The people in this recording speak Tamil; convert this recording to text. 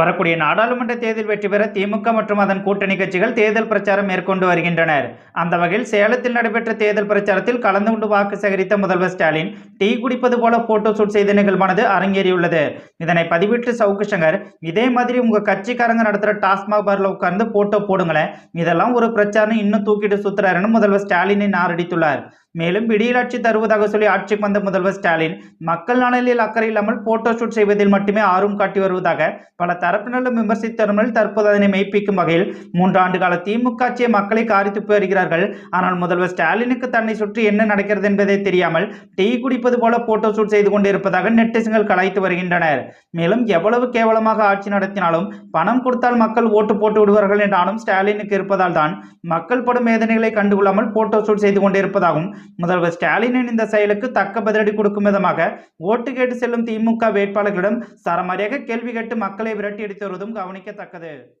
வரக்கூடிய நாடாளுமன்ற தேர்தல் வெற்றி பெற திமுக மற்றும் அதன் கூட்டணி கட்சிகள் தேர்தல் பிரச்சாரம் மேற்கொண்டு வருகின்றனர். அந்த வகையில் சேலத்தில் நடைபெற்ற தேர்தல் பிரச்சாரத்தில் கலந்து கொண்டு வாக்கு சேகரித்த முதல்வர் ஸ்டாலின் டீ குடிப்பது போல போட்டோ ஷூட் செய்த நிகழ்வானது அரங்கேறியுள்ளது. இதனை பதிவிட்டு சவுக்கு சங்கர் இதே மாதிரி உங்க கட்சிக்காரங்க நடத்துகிற டாஸ்மாக் பார்ல உட்கார்ந்து போட்டோ போடுங்களேன். இதெல்லாம் ஒரு பிரச்சாரம் இன்னும் தூக்கிட்டு சுத்துறாருன்னு முதல்வர் ஸ்டாலினை நாரடித்துள்ளார். மேலும் விடியலாட்சி தருவதாக சொல்லி ஆட்சிக்கு வந்த முதல்வர் ஸ்டாலின் மக்கள் நலனில் அக்கறை இல்லாமல் போட்டோ ஷூட் செய்வதில் மட்டுமே ஆர்வம் காட்டி வருவதாக பல தரப்பினரும் விமர்சித்தவர்கள் தற்போது அதனை மெய்ப்பிக்கும் வகையில் மூன்று ஆண்டு கால திமுக ஆட்சியை மக்களை காரி துப்பி வருகிறார்கள் ஆனால் முதல்வர் ஸ்டாலினுக்கு தன்னை சுற்றி என்ன நடக்கிறது என்பதை தெரியாமல் டீ குடிப்பது போல போட்டோ ஷூட் செய்து கொண்டிருப்பதாக நெட்டிசன்கள் கலாய்த்து வருகின்றனர். மேலும் எவ்வளவு கேவலமாக ஆட்சி நடத்தினாலும் பணம் கொடுத்தால் மக்கள் ஓட்டு போட்டு விடுவார்கள் என்ற ஆணும் ஸ்டாலினுக்கு இருப்பதால் தான் மக்கள் படும் வேதனைகளை கண்டுகொள்ளாமல் போட்டோ ஷூட் செய்து கொண்டிருப்பதாகவும் முதல்வர் ஸ்டாலினின் இந்த செயலுக்கு தக்க பதிலடி கொடுக்கும் விதமாக ஓட்டு கேட்டு செல்லும் திமுக வேட்பாளர்களிடம் சரமாரியாக கேள்வி கேட்டு மக்களை விரட்டி அடித்து வருவதும் கவனிக்கத்தக்கது.